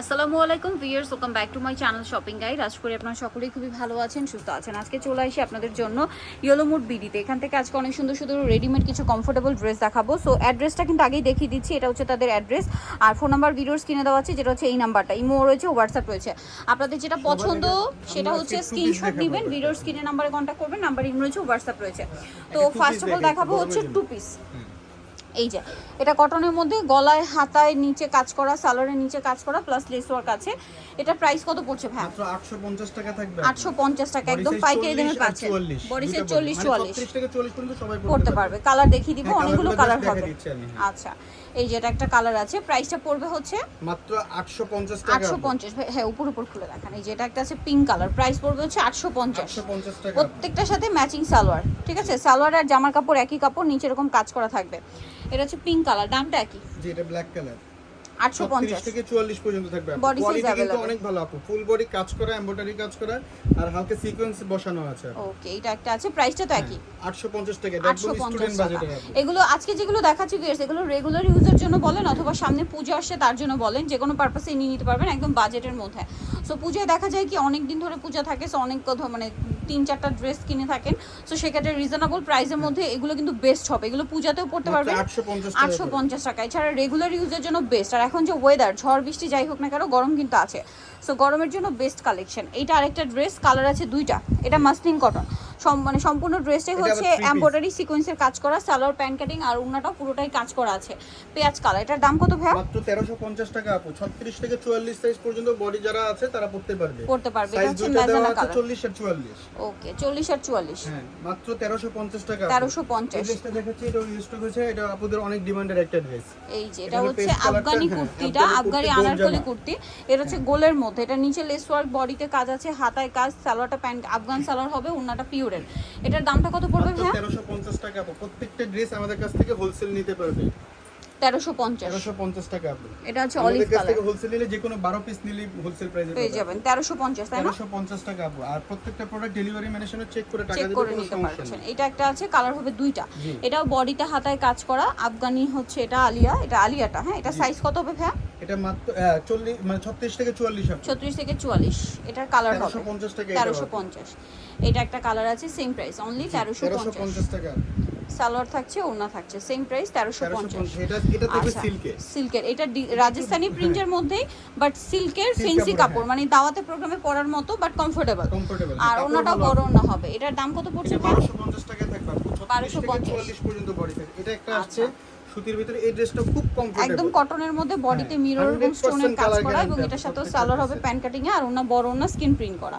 আসসালামু আলাইকুম viewers welcome back to my channel shopping guide আজ করে আপনারা সকলেই খুবই ভালো আছেন সুস্থ আছেন। আজকে চলে আসি আপনাদের জন্য ইয়েলো মুড বিডিতে এখান থেকে আজকে অনেক সুন্দর সুন্দর রেডিমেড কিছু কমফোর্টেবল ড্রেস দেখাবো। সো অ্যাড্রেসটা কিন্তু আগেই দেখিয়ে দিচ্ছি এটা হচ্ছে তাদের অ্যাড্রেস আর ফোন নাম্বার ভিডিওস কিনে দেওয়া আছে যেটা হচ্ছে এই নাম্বারটা ইমো রয়েছে হোয়াটসঅ্যাপ রয়েছে। আপনাদের যেটা পছন্দ সেটা হচ্ছে স্ক্রিনশট নেবেন। ভিডিওস কিনে নাম্বারে কন্ট্যাক্ট করবেন নাম্বার ইমো রয়েছে হোয়াটসঅ্যাপ রয়েছে। তো ফার্স্ট অফ অল দেখাবো হচ্ছে টু পিস এই যে এটা কটনের মধ্যে গলায় হাতায় নিচে কাজ করা সালোয়ারের নিচে কাজ করা প্লাস লেস ওয়ার্ক আছে। এটা প্রাইস কত পড়ছে ভাই? মাত্র 850 টাকা থাকবে আটশো পঞ্চাশ টাকা একদম পাইকারি দামে 40 পাচ্ছেন। বডি মানে চুয়াল্লিশ। 36 থেকে 40 পর্যন্ত সবাই পড়তে পারবে। কালার দেখিয়ে দিব হ্যাঁ, অনেকগুলো কালার হবে। আচ্ছা এই যে এটা একটা কালার আছে প্রাইসটা পড়বে হচ্ছে? মাত্র 850 টাকা। আটশো পঞ্চাশ হ্যাঁ উপর উপর খুলে দেখান। এই যে এটা একটা আছে পিঙ্ক কালার প্রাইস পড়বে হচ্ছে আটশো পঞ্চাশ। 850 টাকা। প্রত্যেকটার সাথে ম্যাচিং সালোয়ার ঠিক আছে? সালোয়ার আর জামার কাপড় একই কাপড় নিচে এরকম কাজ করা থাকবে। এটা হচ্ছে পিঙ্ক কালার দামটা একই। যে এটা ব্ল্যাক কালার আটশো পঞ্চাশ। থেকে 44 পর্যন্ত থাকবে কোয়ালিটি কিন্তু অনেক ভালো আপু। ফুল বডি কাজ করা এমব্রয়ডারি কাজ করা আর হালকা সিকোয়েন্স বসানো আছে ওকে এটা একটা আছে প্রাইসটা তো একই। 850 টাকা। এটা স্টুডেন্ট আপু। এগুলো আজকে যেগুলো দেখাচ্ছি ভিউয়ার্স এগুলো রেগুলার ইউজের জন্য বলেন অথবা সামনে পূজা আসছে তার জন্য বলেন যে কোনো পারপাসে নিয়ে নিতে পারবেন একদম বাজেটের মধ্যে। সো পুজোয় দেখা যায় কি অনেক দিন ধরে পূজা থাকে সো অনেক মানে তিন চারটা ড্রেস কিনে থাকেন। সো সেক্ষেত্রে রিজনেবল প্রাইসের মধ্যে এগুলো কিন্তু বেস্ট হবে। এগুলো পূজাতেও পড়তে পারবে পারবেন। 850 আটশো পঞ্চাশ টাকা। এছাড়া রেগুলার ইউজের জন্য বেস্ট আর এখন যে ওয়েদার ঝড় বৃষ্টি যাই হোক না কেন গরম কিন্তু আছে। সো গরমের জন্য বেস্ট কালেকশন এইটা আরেকটা ড্রেস কালার আছে দুইটা। এটা মাসলিন কটন মানে সম্পূর্ণ ড্রেসটাই হচ্ছে। এমব্রয়ডারি সিকোয়েন্সের কাজ করা সালোয়ার প্যান্ট কাটিং আর উন্নাটাও পুরোটাই কাজ করা আছে। পেঁয়াজ কালার এটার দাম কত ভাইয়া? মাত্র 1350 টাকা আপু। 36 থেকে 44 সাইজ পর্যন্ত বডি যারা আছে তারা পড়তে পারবে। পড়তে পারবে। এটা সাইজ হচ্ছে ম্যাজেন্টা কালার 40 আর 44 ওকে চল্লিশ আর চুয়াল্লিশ। হ্যাঁ মাত্র 1350 টাকা আপু। তেরোশো এই পঞ্চাশ ড্রেসটা দেখাচ্ছি এটা স্টক হয়েছে এটা আপুদের অনেক ডিমান্ডের একটা ড্রেস এই যে এটা এটা হচ্ছে আফগানি হ্যাঁ, কুর্তিটা আফগানি আনারকলি কুর্তি। এটা হচ্ছে গোলের মধ্যে এটা নিচে লেস ওয়ার্ক বডিতে কাজ আছে হাতায় কাজ সালোয়ারটা প্যান্ট আফগান সালোয়ার হবে উন্নাটা পিওরের এটার দামটা কত পড়বে ভাইয়া? 1350 টাকা প্রত্যেকটা ড্রেস আমাদের কাছ থেকে হোলসেল নিতে পারবে। তেরোশো পঞ্চাশ। 1350 টাকা আপু। এটা আমাদের অলিভ কালার থেকে হোলসেল নিলে যে কোনো 12 পিস নিলে হোলসেল প্রাইসে পেয়ে যাবেন। তেরোশো পঞ্চাশ তাই না? 1350 টাকা আপু। আর প্রত্যেকটা প্রোডাক্ট ডেলিভারি সঙ্গে চেক করে টাকা করে কোনো সমস্যা নেই। এটা একটা আছে কালার হবে দুইটা। এটাও বডিতে হাতায় কাজ করা। আফগানি হচ্ছে এটা আলিয়া এটা আলিয়াটা হ্যাঁ? এটা সাইজ কত হবে ভাইয়া? এটা মাত্র আহ, 40 মানে 36 থেকে 44 ছত্রিশ থেকে চুয়াল্লিশ। এটার কালার হবে। 1350 তেরোশো পঞ্চাশ। এটা একটা কালার আছে সেম প্রাইস অনলি তেরোশো পঞ্চাশ। 1350 টাকা। সালোয়ার থাকছে ওড়না থাকছে সেম প্রাইস তেরোশো পঞ্চাশ। 1350 এটা এটা থাকবে আচ্ছা সিল্কে সিল্কের এটা রাজস্থানি প্রিন্টের মধ্যেই বাট সিল্কের ফেন্সি কাপড়, মানে দাওয়াতে প্রোগ্রামে পরার মতো বাট কমফোর্টেবল আর ওনাটাও বড় ওনা হবে। এটার দাম কত পড়ছে এটা ভাই? 1250 টাকা থাকবে আপু 36 1250 পর্যন্ত বডি এটা একটা আছে আচ্ছা। সুতির ভিতরে এই ড্রেসটা খুব কমফোর্টেবল একদম কটনের মধ্যে বডিতে হ্যাঁ, মিরর এবং 100% স্টোনের কাজ করা এবং এটার সাথে সালোয়ার হবে। প্যান্ট কাটিং এ আর ওনা বড় ওনা স্কিন প্রিন্ট করা।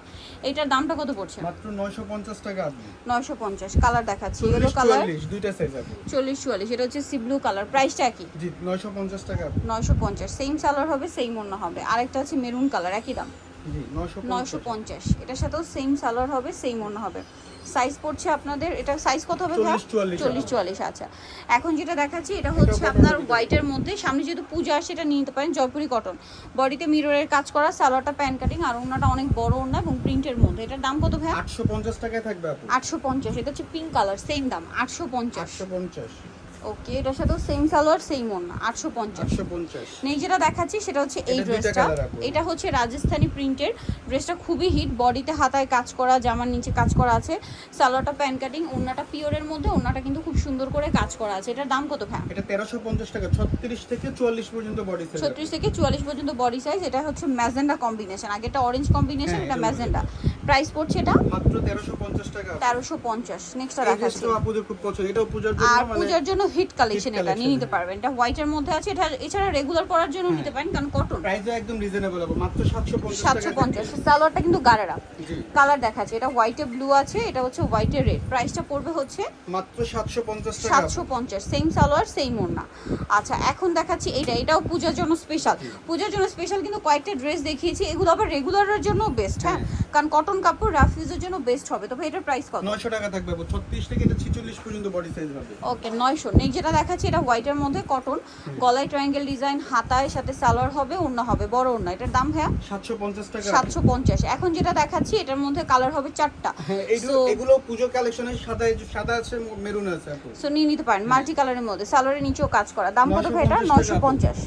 এটার দামটা কত পড়ছে? মাত্র 950 টাকা আপনি। নয়শো পঞ্চাশ কালার দেখাচ্ছি ইয়েলো কালার 44 দুইটা সাইজ আপনি। চল্লিশ চুয়াল্লিশ এটা হচ্ছে সি ব্লু কালার প্রাইসটা কি? জি 950 টাকা আপনি। নয়শো পঞ্চাশ সেম সালোয়ার হবে সেম অন্য হবে। আরেকটা হচ্ছে মেরুন কালার একই দাম। 950 নয়শো পঞ্চাশ। এটার সাথেও সেম সালোয়ার হবে সেম অন্য হবে। সাইজ পড়ছে আপনাদের এটা সাইজ কত হবে ভাই? 40 44 চল্লিশ চুয়াল্লিশ আচ্ছা। এখন যেটা দেখাচ্ছি এটা হচ্ছে আপনার হোয়াইটের মধ্যে। সামনে যেহেতু পূজা আসে এটা নিয়ে নিতে পারেন জয়পুরি কটন বডিতে মিররের কাজ করা সালোয়ারটা প্যান্ট কাটিং আর ওনাটা অনেক বড় ওনা এবং প্রিন্টের মধ্যে। এটার দাম কত ভাই? 850 টাকায় থাকবে আপু। আটশো পঞ্চাশ এটা হচ্ছে পিঙ্ক কালার সেম দাম আটশো পঞ্চাশ। 850 ওকে এটার সাথেও সেম সালোয়ার সেম ওনা আটশো পঞ্চাশ। 850 নেই যেটা দেখাচ্ছি সেটা হচ্ছে এই ড্রেসটা এটা হচ্ছে রাজস্থানি প্রিন্টের ড্রেসটা খুবই হিট বডিতে হাতায় কাজ করা জামার নিচে কাজ করা আছে। সালোয়ারটা প্যান্ট কাটিং ওড়নাটা পিওরের মধ্যে ওড়নাটা কিন্তু খুব সুন্দর করে কাজ করা আছে। এটার দাম কত ভ্যা এটা 1350 টাকা 36 থেকে 44 পর্যন্ত বডি সাইজ ছত্রিশ থেকে চুয়াল্লিশ পর্যন্ত বডি সাইজ এটা হচ্ছে ম্যাজেন্ডা কম্বিনেশন আগে এটা অরেঞ্জ কম্বিনেশন এটা ম্যাজেন্ডা। প্রাইস পড়ছে এটা? মাত্র 1350 টাকা তেরোশো পঞ্চাশ নেক্সটটা এই দেখাচ্ছি। ড্রেসটাও আপুদের খুব পছন্দ এটাও পূজার জন্য আর মানে পূজার জন্য হিট কালেকশন এটা নিয়ে নিতে হ্যাঁ। পারবেন। এটা হোয়াইটের মধ্যে আছে এটা এছাড়া রেগুলার পরার জন্য হ্যাঁ। নিতে পারেন কারণ কটন প্রাইসও একদম রিজনেবল হবে মাত্র 750 টাকা সাতশো পঞ্চাশ। সালোয়ারটা কিন্তু গাড়েরা জি। কালার দেখাচ্ছে এটা হোয়াইটে ব্লু আছে এটা হচ্ছে হোয়াইটে রেড প্রাইসটা পড়বে হচ্ছে মাত্র 750 টাকা। সাতশো পঞ্চাশ সেম সালোয়ার সেম ওড়না। আচ্ছা এখন দেখাচ্ছি এটা এটাও পূজার জন্য স্পেশাল পূজার জন্য স্পেশাল কিন্তু কয়েকটা ড্রেস দেখিয়েছি এগুলো আবার রেগুলারের জন্য বেস্ট হ্যাঁ? কারণ কটন কাপড় রাফ ইউজের জন্য বেস্ট হবে। তবে এটার প্রাইস কত? 900 টাকা থাকবে আপু 36 থেকে এটা 46 পর্যন্ত বডি সাইজ হবে। ওকে নয়শো। নেক্সট যেটা দেখাচ্ছি এটা হোয়াইটের মধ্যে কটন গলায় ট্রায়াঙ্গেল ডিজাইন হাতায় সাথে সালোয়ার হবে ওড়না হবে বড় ওড়না। এটার দাম ভাইয়া? 750 টাকা। সাতশো পঞ্চাশ। এখন যেটা দেখাচ্ছি এটার মধ্যে কালার হবে চারটা। হ্যাঁ এইগুলো এগুলো পূজো কালেকশনের সাদা সাদা আছে মেরুন আছে সো নিয়ে নিতে পারেন। মাল্টি কালারের মধ্যে। সালোয়ারের নিচেও কাজ করা। দাম কত ভাই এটা? 950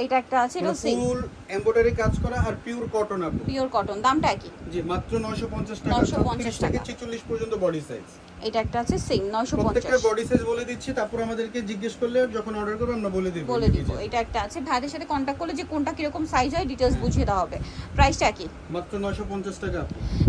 এইটা একটা আছে এটা ফুল এমব্রয়ডারি কাজ করা আর পিওর কটন আপু। পিওর কটন দামটা একই। জি মাত্র 950 টাকা 950 36 থেকে টাকা। 46 পর্যন্ত বডি সাইজ এটা একটা আছে সেম নয়শো প্রত্যেকটা পঞ্চাশ বডি সাইজ বলে দিচ্ছি তারপর আমাদেরকে জিজ্ঞেস করলে যখন অর্ডার করবে আমরা বলে দিব। বলে দিব এটা একটা আছে। ভাইদের সাথে কন্ট্যাক্ট করলে যে কোনটা কীরকম সাইজ হয় ডিটেলস বুঝিয়ে দেওয়া হবে। প্রাইসটা একই। মাত্র 950 টাকা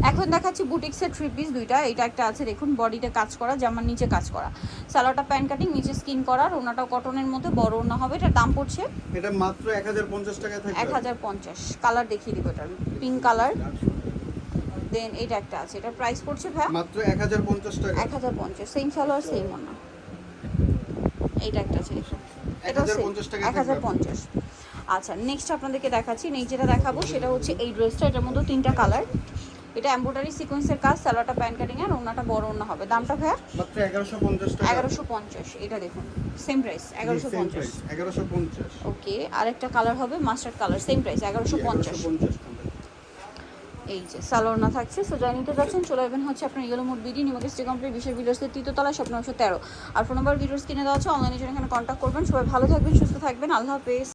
এখন দেখাচ্ছি বুটিক্সের থ্রি পিস দুইটা এটা একটা আছে দেখুন বডিতে কাজ করা জামার নিচে কাজ করা। সালোয়ারটা প্যান্ট কাটিং নিচে স্কিন করার ওনাটাও কটনের মধ্যে বড় ওনা হবে এটার দাম পড়ছে? এটা মাত্র 1050 টাকায় থাকবে এক হাজার পঞ্চাশ। কালার দেখিয়ে দিব এটা পিঙ্ক কালার দেন এটা একটা আছে এটা প্রাইস পড়ছে ভাই মাত্র 1050 টাকা। এক হাজার পঞ্চাশ সেম সালোয়ার সেম ওনা এইটা একটা আছে এটা এটাও 1050 টাকা এক হাজার পঞ্চাশ। আচ্ছা নেক্সট আপনাদেরকে দেখাচ্ছি নেক্সট যেটা দেখাবো সেটা হচ্ছে এই ড্রেসটা এটার মধ্যে তিনটা কালার এটা এমব্রয়ডারি সিকোয়েন্সের কাজ সালোয়ারটা প্যান্ট কাটিং আর ওনাটা বড় ওনা হবে। দামটা ভাইয়া? মাত্র 1150 টাকা। এগারোশো পঞ্চাশ এটা দেখুন সেম প্রাইস এগারোশো Same পঞ্চাশ। price, 1150 ওকে আরেকটা কালার হবে মাস্টার্ড কালার সেম প্রাইস এগারোশো পঞ্চাশ। 1150 এই যে সালোয়ার না থাকছে সো যাই নিতে যাচ্ছেন চলে আসবেন হচ্ছে আপনার ইয়েলো মোড বিডি নিমাকে স্টে কমপ্লিট বিশেষ ভিডিওসের তৃতীয়তলা স্বপ্ন একশো তেরো। আর ফোন নাম্বার ভিডিওস কিনে দেওয়া আছে অনলাইনে জন্য এখানে কন্ট্যাক্ট করবেন। সবাই ভালো থাকবেন সুস্থ থাকবেন আল্লাহ হাফেজ।